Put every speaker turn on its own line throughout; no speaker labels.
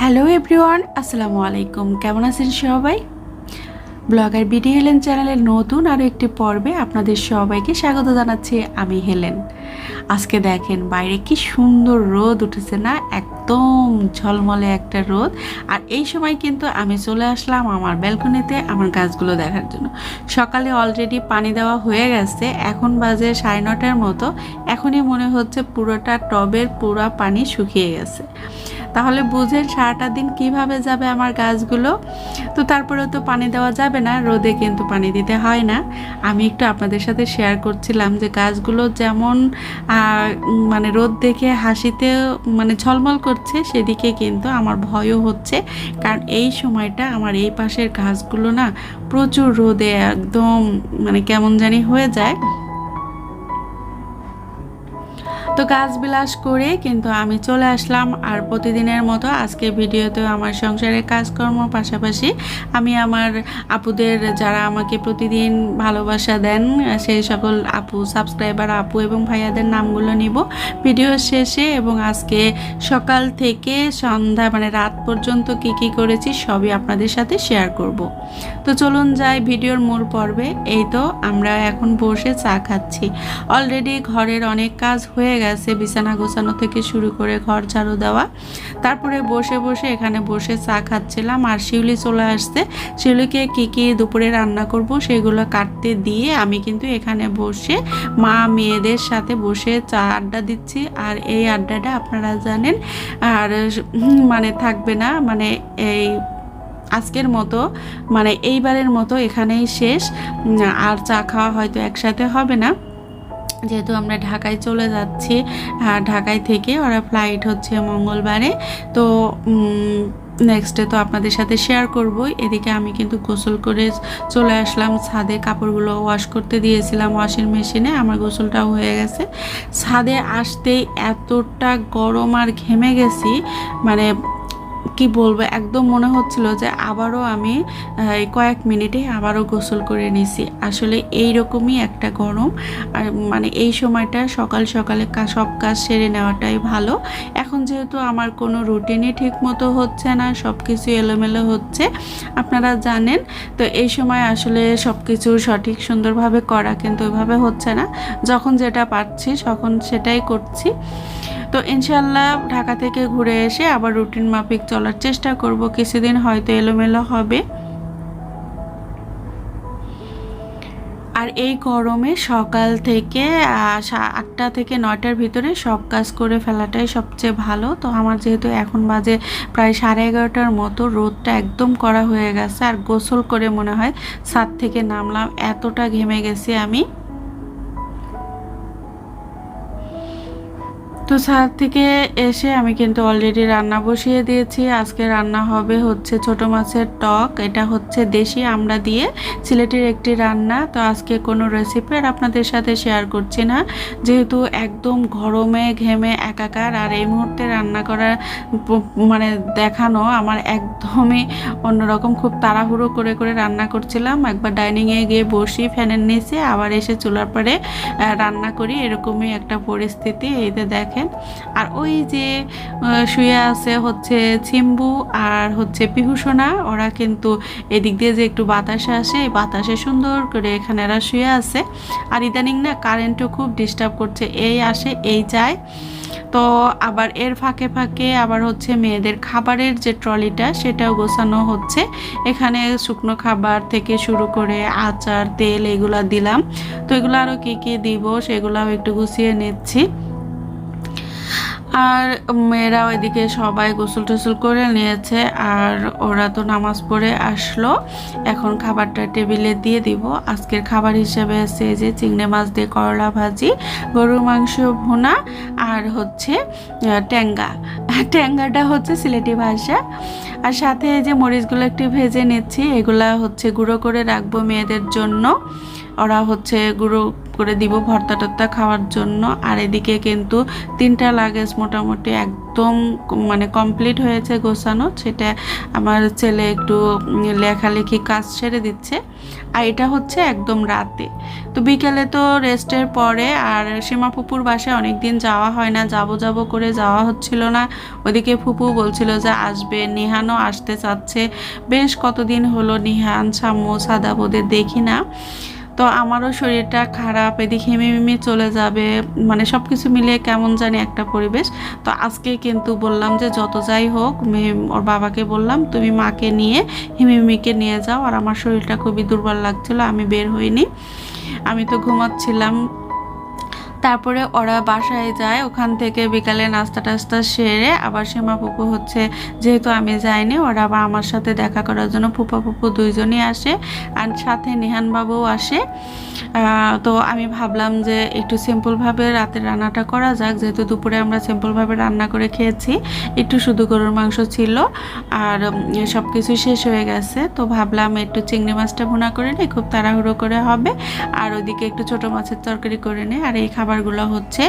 Hello everyone, আসসালামু আলাইকুম। কেমন আছেন সবাই? ব্লগার বিডি হেলেন চ্যানেলের নতুন আরও একটি পর্বে আপনাদের সবাইকে স্বাগত জানাচ্ছি আমি হেলেন। আজকে দেখেন বাইরে কি সুন্দর রোদ উঠেছে না? একদম ঝলমলে একটা রোদ। আর এই সময় কিন্তু আমি চলে আসলাম আমার ব্যালকনিতে আমার গাছগুলো দেখার জন্য। সকালে অলরেডি পানি দেওয়া হয়ে গেছে, এখন বাজে সাড়ে নটার মতো। এখনই মনে হচ্ছে পুরোটা টবের পুরো পানি শুকিয়ে গেছে। তাহলে বুঝেন সারাটা দিন কীভাবে যাবে আমার গাছগুলো। তো তারপরে তো পানি দেওয়া যাবে না, রোদে কিন্তু পানি দিতে হয় না। আমি একটু আপনাদের সাথে শেয়ার করছিলাম যে গাছগুলো যেমন মানে রোদ দেখে হাসিতে মানে ঝলমল করছে, সেদিকে কিন্তু আমার ভয়ও হচ্ছে। কারণ এই সময়টা আমার এই পাশের গাছগুলো না প্রচুর রোদে একদম মানে কেমন জানি হয়ে যায়। তো গাছ বিলাস করে কিন্তু আমি চলে আসলাম। আর প্রতিদিনের মতো আজকে ভিডিওতে আমার সংসারের কাজকর্ম পাশাপাশি আমি আমার আপুদের যারা আমাকে প্রতিদিন ভালোবাসা দেন, সেই সকল আপু সাবস্ক্রাইবার আপু এবং ভাইয়াদের নামগুলো নিব। ভিডিও শেষে এবং আজকে সকাল থেকে সন্ধ্যা মানে রাত পর্যন্ত কি কি করেছি সবই আপনাদের সাথে শেয়ার করব। তো চলুন যাই ভিডিওর মূল পর্বে। এই তো আমরা এখন বসে চা খাচ্ছি। অলরেডি ঘরের অনেক কাজ হয়ে গেছে। বিছানা গোছানো থেকে শুরু করে ঘর ঝাড়ু দেওয়া। তারপরে বসে বসে এখানে বসে চা খাচ্ছিলাম আর শিউলি চলে আসছে। শিউলিকে কি কি দুপুরে রান্না করব সেগুলো কাটতে দিয়ে আমি কিন্তু এখানে বসে মা মেয়েদের সাথে বসে চা আড্ডা দিচ্ছি। আর এই আড্ডাটা আপনারা জানেন, আর মানে থাকবে না মানে এই আজকের মতো মানে এইবারের মতো এখানেই শেষ। আর চা খাওয়া হয়তো একসাথে হবে না। যেহেতু আমরা ঢাকায় চলে যাচ্ছি ঢাকায় থেকে ওরা ফ্লাইট হচ্ছে মঙ্গলবারে। তো নেক্সট তো আপনাদের সাথে শেয়ার করবই এদিকে আমি কিন্তু গোসল করে চলে আসলাম। ছাদে কাপড়গুলো ওয়াশ করতে দিয়েছিলাম ওয়াশিং মেশিনে আমার গোসলটাও হয়ে গেছে। ছাদে আসতেই এতটা গরম আর ঘেমে গেছি। মানে কি বলব, একদম মনে হচ্ছিল যে আবারও আমি কয়েক মিনিটে আবারও গোসল করে নিছি। আসলে এই রকমই একটা গরম। আর মানে এই সময়টা সকাল সকালে সব কাজ সেরে নেওয়াটাই ভালো। এখন যেহেতু আমার কোনো রুটিনই ঠিক মতো হচ্ছে না সব কিছু এলোমেলো হচ্ছে, আপনারা জানেন। তো এই সময় আসলে সব কিছু সঠিক সুন্দরভাবে করা কিন্তু ওইভাবে হচ্ছে না। যখন যেটা পারছি, তখন সেটাই করছি। তো ইনশাল্লাহ ঢাকা থেকে ঘুরে এসে আবার রুটিন মাফিক চলার চেষ্টা করব। কিছুদিন হয়তো এলোমেলো হবে। আর এই গরমে সকাল থেকে আটটা থেকে নয়টার ভিতরে সব কাজ করে ফেলাটাই সবচেয়ে ভালো। তো আমার যেহেতু এখন বাজে প্রায় সাড়ে এগারোটার মতো, রোদটা একদম করা হয়ে গেছে। আর গোসল করে মনে হয় ছাদ থেকে নামলাম, এতটা ঘেমে গেছি আমি। তো ছাদ থেকে এসে আমি কিন্তু অলরেডি রান্না বসিয়ে দিয়েছি। আজকে রান্না হবে হচ্ছে ছোট মাছের টক। এটা হচ্ছে দেশি আমরা দিয়ে। সিলেটের একটি রান্না। তো আজকে কোনো রেসিপি আর আপনাদের সাথে শেয়ার করছি না। যেহেতু একদম গরমে, ঘেমে, একাকার আর এই মুহূর্তে রান্না করার মানে দেখানো আমার একদমই অন্যরকম খুব তাড়াহুড়ো করে করে রান্না করছিলাম। একবার ডাইনিংয়ে গিয়ে বসি, ফ্যানের নিচে আবার এসে চুলার পরে রান্না করি। এরকমই একটা পরিস্থিতি। এইতে দেখেন। আর ওই যে শুয়ে আছে হচ্ছে চিম্বু আর হচ্ছে পিহুসোনা ওরা কিন্তু এদিক দিয়ে যে একটু বাতাসে আসে, এই বাতাসে সুন্দর করে এখানে এরা শুয়ে আছে। আর ইদানিং না কারেন্টও খুব ডিস্টার্ব করছে, এই আসে, এই যায়। তো আবার এর ফাঁকে ফাঁকে আবার হচ্ছে মেয়েদের খাবারের যে ট্রলিটা, সেটাও গোছানো হচ্ছে। এখানে শুকনো খাবার থেকে শুরু করে আচার, তেল এগুলা দিলাম। তো এগুলো আরও কী কী দিব, সেগুলাও একটু গুছিয়ে নিচ্ছি। আর মেয়েরা ওইদিকে সবাই গোসল টোসল করে নিয়েছে, আর ওরা তো নামাজ পড়ে আসলো। এখন খাবারটা টেবিলে দিয়ে দিব। আজকের খাবার হিসেবে আছে যে চিংড়ি মাছ দিয়ে করলা ভাজি, গরুর মাংস ভুনা, আর হচ্ছে ট্যাঙ্গা। ট্যাঙ্গাটা হচ্ছে সিলেটি ভাষা। আর সাথে যে মরিচগুলো একটু ভেজে নিচ্ছি, এগুলা হচ্ছে গুঁড়ো করে রাখব মেয়েদের জন্য। ওরা হচ্ছে গুঁড়ো করে দিব ভর্তা টর্তা খাওয়ার জন্য। আর এদিকে কিন্তু তিনটা লাগেজ মোটামুটি একদম মানে কমপ্লিট হয়েছে গোছানো। সেটা আমার ছেলে একটু লেখালেখি কাজ ছেড়ে দিচ্ছে। আর এটা হচ্ছে একদম রাতে। তো বিকেলে তো রেস্টের পরে আর সীমা ফুপুর বাসায় অনেক দিন যাওয়া হয় না, যাব যাব করে যাওয়া হচ্ছিল না। ওদিকে ফুপু বলছিল যে আসবে, নিহানও আসতে চাচ্ছে। বেশ কতদিন হলো নিহান সাম্য সাদাবোদের দেখি না। তো আমারও শরীরটা খারাপ, এদিকে হেমে চলে যাবে মানে সব কিছু মিলিয়ে কেমন জানি একটা পরিবেশ। তো আজকে কিন্তু বললাম যে যত যাই হোক ওর বাবাকে বললাম, তুমি মাকে নিয়ে হিমিমিকে নিয়ে যাও। আর আমার শরীরটা খুবই দুর্বল লাগছিল, আমি বের হইনি। আমি তো ঘুমাচ্ছিলাম তারপরে ওরা বাসায় যায়, ওখান থেকে বিকালে নাস্তা টাস্তা সেরে আবার সীমা পুপু হচ্ছে, যেহেতু আমি যাইনি, ওরা আবার আমার সাথে দেখা করার জন্য ফুপা ফুপু দুইজনই আসে আর সাথে নিহান বাবুও আসে। তো আমি ভাবলাম যে একটু সিম্পলভাবে রাতের রান্নাটা করা যাক, যেহেতু দুপুরে আমরা সিম্পলভাবে রান্না করে খেয়েছি, একটু শুধু গরুর মাংস ছিল আর সব কিছু শেষ হয়ে গেছে, তো ভাবলাম একটু চিংড়ি মাছটা ভুনা করে নিই, খুব তাড়াহুড়ো করে হবে, আর ওইদিকে একটু ছোট মাছের তরকারি করে নিই, আর এই খাবারগুলো হচ্ছে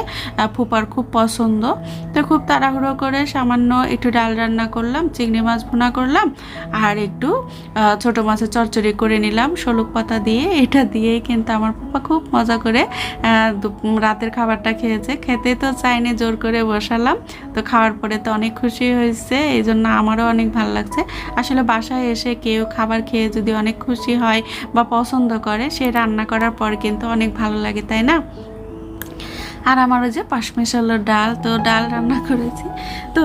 ফুপার খুব পছন্দ। তো খুব তাড়াহুড়ো করে সামান্য একটু ডাল রান্না করলাম, চিংড়ি মাছ ভুনা করলাম, আর একটু ছোট মাছের চচ্চড়ি করে নিলাম, শলুক পাতা দিয়ে। এটা দিয়ে কিন্তু আমার ফুপা খুব মজা করে রাতের খাবারটা খেয়েছে। খেতে তো চাইনি, জোর করে বসালাম। তো খাওয়ার পরে তো অনেক খুশি হয়েছে এই জন্য আমারও অনেক ভালো লাগছে। আসলে বাসায় এসে কেউ খাবার খেয়ে যদি অনেক খুশি হয় বা পছন্দ করে, সে রান্না করার পর কিন্তু অনেক ভালো লাগে, তাই না? আর আমার ওই যে পাশমেশালো ডাল, তো ডাল রান্না করেছি। তো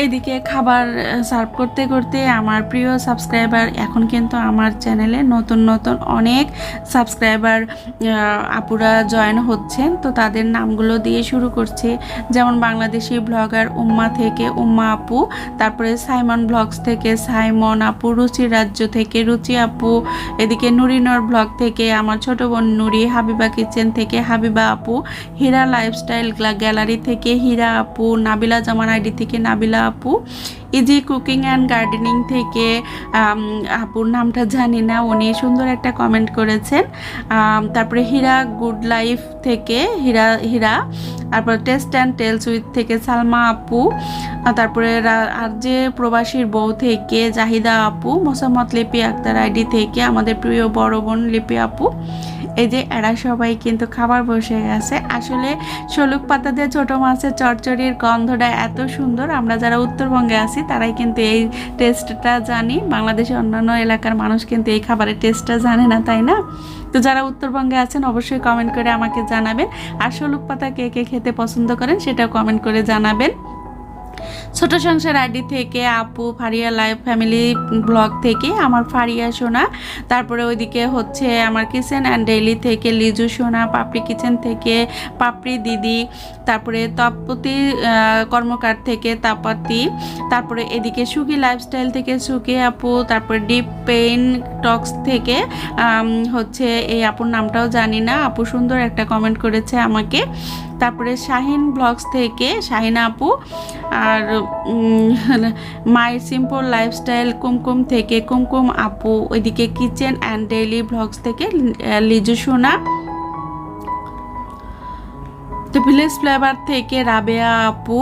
এইদিকে খাবার সার্ভ করতে করতে আমার প্রিয় সাবস্ক্রাইবার এখন কিন্তু আমার চ্যানেলে নতুন নতুন অনেক সাবস্ক্রাইবার আপুরা জয়েন হচ্ছেন। তো তাদের নামগুলো দিয়ে শুরু করছি। যেমন বাংলাদেশি ব্লগার উম্মা থেকে উম্মা আপু, তারপরে সাইমন ব্লগস থেকে সাইমন আপু, রুচি রাজ্য থেকে রুচি আপু, এদিকে নুরিনর ব্লগ থেকে আমার ছোট বোন নুরি, হাবিবা কিচেন থেকে হাবিবা আপু, হীরা লাইফস্টাইল গ্যালারি থেকে হীরা আপু নাবিলা জামান আইডি থেকে নাবিলা আপু ইজি কুকিং অ্যান্ড গার্ডেনিং থেকে আপুর নামটা জানি না, উনি সুন্দর একটা কমেন্ট করেছেন। তারপরে হীরা গুড লাইফ থেকে, হীরা হীরা, তারপর টেস্ট অ্যান্ড টেলস উইথ থেকে সালমা আপু তারপরে আর যে প্রবাসীর বউ থেকে জাহিদা আপু, মোসাম্মদ লিপি আক্তার আইডি থেকে আমাদের প্রিয় বড় বোন লিপি আপু। এই যে এরা সবাই কিন্তু খাবার বসে গেছে। আসলে শলুক পাতা দিয়ে ছোটো মাছের চচ্চড়ির গন্ধটা এত সুন্দর, আমরা যারা উত্তরবঙ্গে আছি তারাই কিন্তু এই টেস্টটা জানি। বাংলাদেশের অন্যান্য এলাকার মানুষ কিন্তু এই খাবারের টেস্টটা জানে না, তাই না? তো যারা উত্তরবঙ্গে আছেন, অবশ্যই কমেন্ট করে আমাকে জানাবেন। আর সলুক পাতা কে কে খেতে পছন্দ করেন, সেটাও কমেন্ট করে জানাবেন। ছোট সংসার আইডি থেকে, আপু, ফারিয়া লাইফ, ফ্যামিলি ব্লগ থেকে, আমার ফারিয়া সোনা। তারপরে ওইদিকে হচ্ছে আমার কিচেন অ্যান্ড ডেইলি থেকে লিজু সোনা, পাপড়ি কিচেন থেকে পাপড়ি দিদি, তারপরে তপতি কর্মকার থেকে তাপাতি, তারপরে এদিকে সুখী লাইফস্টাইল থেকে সুখী আপু, তারপরে ডিপ পেইন টক্স থেকে হচ্ছে এই আপুর নামটাও জানি না, আপু সুন্দর একটা কমেন্ট করেছে আমাকে। তারপরে শাহিন ব্লগস থেকে শাহিন আপু আর মাই সিম্পল লাইফস্টাইল কুমকুম থেকে কুমকুম আপু, ওইদিকে কিচেন অ্যান্ড ডেইলি ব্লগস থেকে লিজু সোনা। তো ভিলেজ ফ্লেভার থেকে রাবেয়া আপু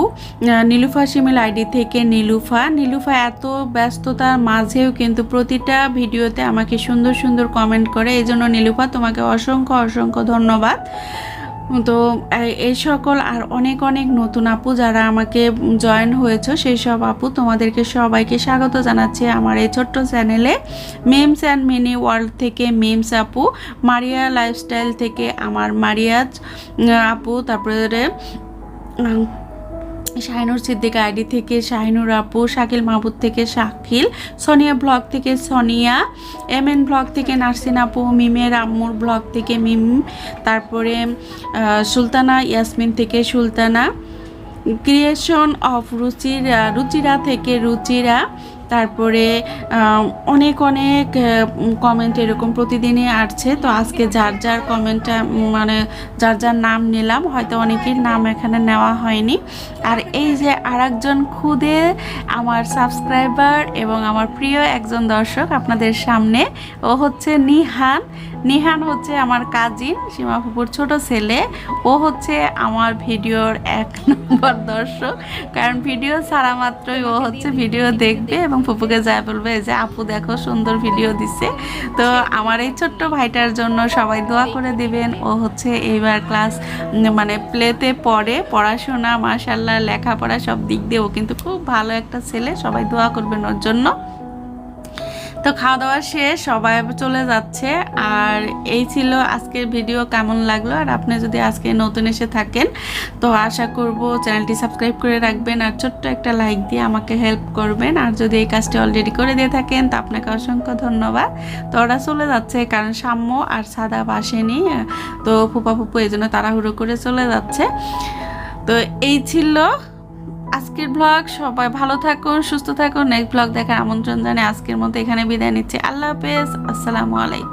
নীলুফা সিমিল আইডি থেকে নীলুফা। নীলুফা এত ব্যস্ততার মাঝেও কিন্তু প্রতিটা ভিডিওতে আমাকে সুন্দর সুন্দর কমেন্ট করে। এই জন্য নীলুফা তোমাকে অসংখ্য অসংখ্য ধন্যবাদ। তো এই- সকল আর অনেক অনেক নতুন আপু যারা আমাকে জয়েন হয়েছে, সেই সব আপু তোমাদেরকে সবাইকে স্বাগত জানাচ্ছি আমার এই ছোট্ট চ্যানেলে মেমস অ্যান্ড মিনি ওয়ার্ল্ড থেকে মেমস আপু মারিয়া লাইফস্টাইল থেকে আমার মারিয়াজ আপু, তারপরে শাহিনুর সিদ্দিক আইডি থেকে শাহিনুর আপু, শাকিল মাহবুদ থেকে শাকিল, সোনিয়া ব্লগ থেকে সোনিয়া এম এন ব্লগ থেকে নার্সিন আপু, মিমের আম্মুর ব্লগ থেকে মিম, তারপরে সুলতানা, ইয়াসমিন থেকে সুলতানা ক্রিয়েশন অফ রুচিরা রুচিরা থেকে রুচিরা তারপরে অনেক অনেক কমেন্ট এরকম প্রতিদিনই আসছে। তো আজকে যার যার কমেন্টটা মানে যার যার নাম নিলাম, হয়তো অনেকের নাম এখানে নেওয়া হয়নি। আর এই যে আরেকজন খুদে, আমার সাবস্ক্রাইবার এবং আমার প্রিয় একজন দর্শক আপনাদের সামনে, ও হচ্ছে নিহান। নিহান হচ্ছে আমার কাজিন সীমা ফুপুর ছোট ছেলে। ও হচ্ছে আমার ভিডিওর এক নম্বর দর্শক। কারণ ভিডিও ছাড়া মাত্রই ও হচ্ছে ভিডিও দেখবে এবং ফুপুকে যায় বলবে, যে আপু দেখো সুন্দর ভিডিও দিছে। তো আমার এই ছোট্ট ভাইটার জন্য সবাই দোয়া করে দিবেন। ও হচ্ছে এইবার ক্লাস মানে প্লেতে পড়ে, পড়াশোনা মার্শাল্লাহ লেখাপড়া সব দিক দিয়ে ও কিন্তু খুব ভালো একটা ছেলে। সবাই দোয়া করবেন ওর জন্য। তো খাওয়া দাওয়া শেষ, সবাই চলে যাচ্ছে। আর এই ছিল আজকের ভিডিও কেমন লাগল? আর আপনি যদি আজকে নতুন এসে থাকেন, তো আশা করব চ্যানেলটি সাবস্ক্রাইব করে রাখবেন আর ছোট্ট একটা লাইক দিয়ে আমাকে হেল্প করবেন। আর যদি এই কাজটি অলরেডি করে দিয়ে থাকেন, তো আপনাকে অসংখ্য ধন্যবাদ। তো ওরা চলে যাচ্ছে, কারণ সাম্য আর সাদা বাসেনি, তো ফুপা ফুপু এই জন্য তাড়াহুড়ো করে চলে যাচ্ছে। তো এই ছিল আজকের ব্লগ সবাই ভালো থাকুন, সুস্থ থাকুন। নেক্সট ব্লগ দেখার আমন্ত্রণ জানিয়ে আজকের মতো এখানে বিদায় নিচ্ছি। আল্লাহ হাফেজ। আসসালামু আলাইকুম।